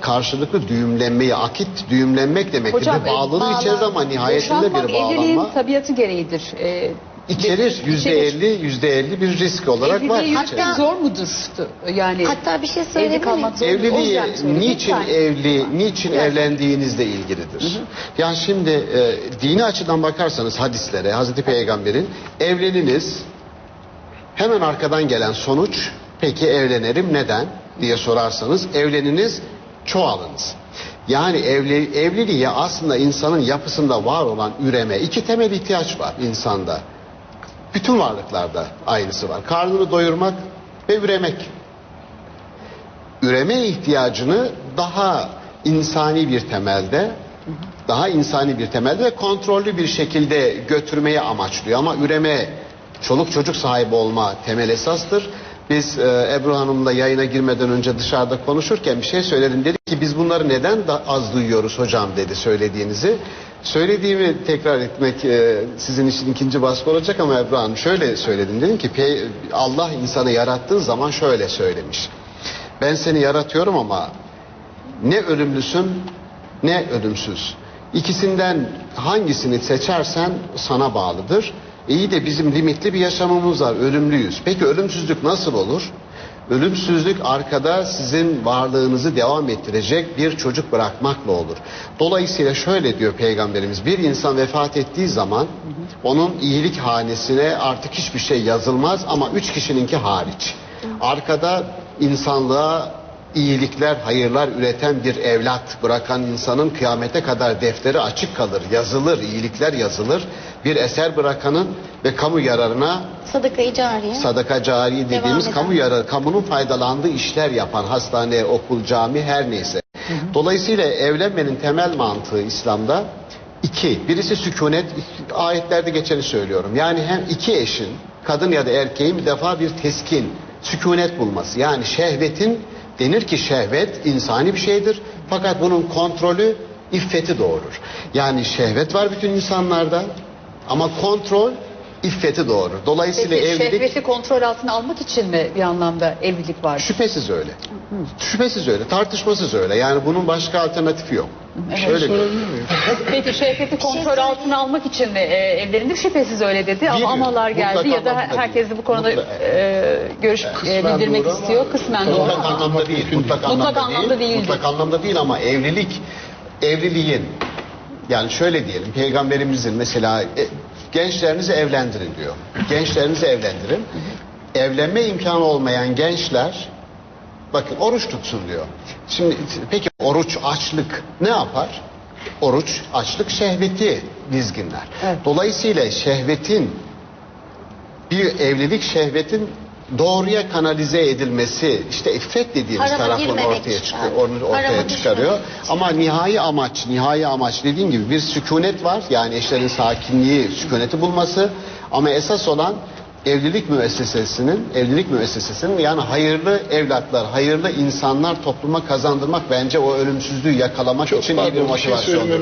karşılıklı düğümlenmeyi, akit düğümlenmek demektir. Hocam, Ve bağlılığı bağlan- içerir ama nihayetinde bir evliliğin bağlanma tabiatı gereğidir. Ee, içerir. Yüzde elli, yüzde elli bir risk olarak var. Evliliği yürütmek içerir. zor mudur? Yani Hatta bir şey evli kalmak zor mudur? O Evliliği niçin Yani. evli, niçin evlendiğinizle ilgilidir. Yani şimdi e, dini açıdan bakarsanız hadislere, Hazreti Peygamber'in evleniniz hemen arkadan gelen sonuç peki evlenelim neden diye sorarsanız evleniniz çoğalınız. Yani evli, evliliğe aslında insanın yapısında var olan üreme iki temel ihtiyaç var insanda. Bütün varlıklarda aynısı var. Karnını doyurmak ve üremek üreme ihtiyacını daha insani bir temelde daha insani bir temelde ve kontrollü bir şekilde götürmeyi amaçlıyor. Ama üreme, çoluk çocuk sahibi olma temel esastır. Biz e, Ebru Hanım'la yayına girmeden önce dışarıda konuşurken bir şey söyledim. Dedi ki biz bunları neden da az duyuyoruz hocam dedi söylediğinizi. Söylediğimi tekrar etmek e, sizin için ikinci baskı olacak ama Ebru Hanım şöyle söyledim. Dedim ki "Pey- Allah insanı yarattığı zaman şöyle söylemiş. Ben seni yaratıyorum ama ne ölümlüsün ne ölümsüz. İkisinden hangisini seçersen sana bağlıdır. İyi de bizim limitli bir yaşamımız var. Ölümlüyüz. Peki ölümsüzlük nasıl olur? Ölümsüzlük arkada sizin varlığınızı devam ettirecek bir çocuk bırakmakla olur. Dolayısıyla şöyle diyor Peygamberimiz. Bir insan vefat ettiği zaman onun iyilik hanesine artık hiçbir şey yazılmaz ama üç kişininki hariç. Arkada insanlığa iyilikler, hayırlar üreten bir evlat bırakan insanın kıyamete kadar defteri açık kalır, yazılır, iyilikler yazılır. Bir eser bırakanın ve kamu yararına Sadaka-i cariye. sadaka cari dediğimiz kamu yararı, kamunun faydalandığı işler yapan hastane, okul, cami her neyse. Dolayısıyla evlenmenin temel mantığı İslam'da iki. Birisi sükunet, ayetlerde geçeni söylüyorum. Yani hem iki eşin, kadın ya da erkeğin bir defa bir teskin, sükunet bulması. Yani şehvetin, denir ki şehvet insani bir şeydir. Fakat bunun kontrolü iffeti doğurur. Yani şehvet var bütün insanlarda ama kontrol iffeti doğurur. Dolayısıyla Peki evlilik... şehveti kontrol altına almak için mi bir anlamda evlilik var? Şüphesiz öyle. Şüphesiz öyle. Tartışmasız öyle. Yani bunun başka alternatifi yok. Şöyle bir- Peki şehveti kontrol söyleyeyim. altına almak için mi e, evlenildi? Şüphesiz öyle dedi ama Bilmiyorum. amalar geldi Mutlak ya da anlamda değil. herkes de bu konuda Mutlak- e, görüş e, bildirmek doğru ama istiyor. Kısmen doğru Mutlak ama anlamda değil. Mutlak, anlamda, anlamda değil. Mutlak anlamda değil ama evlilik evliliğin yani şöyle diyelim peygamberimizin mesela e, gençlerinizi evlendirin diyor. Gençlerinizi evlendirin. Evlenme imkanı olmayan gençler bakın oruç tutsun diyor. Şimdi peki oruç açlık ne yapar? Oruç açlık şehveti dizginler. Evet. Dolayısıyla şehvetin bir evlilik şehvetin doğruya kanalize edilmesi işte iffet dediğimiz Harama girmemek ortaya çıkıyor, onu ortaya Harama çıkarıyor. Ama nihai amaç, nihai amaç dediğim gibi bir sükunet var. Yani eşlerin sakinliği, sükuneti bulması. Ama esas olan evlilik müessesesinin, evlilik müessesesinin yani hayırlı evlatlar, hayırlı insanlar topluma kazandırmak bence o ölümsüzlüğü yakalamak için iyi bir pardon, bir şey motivasyondur.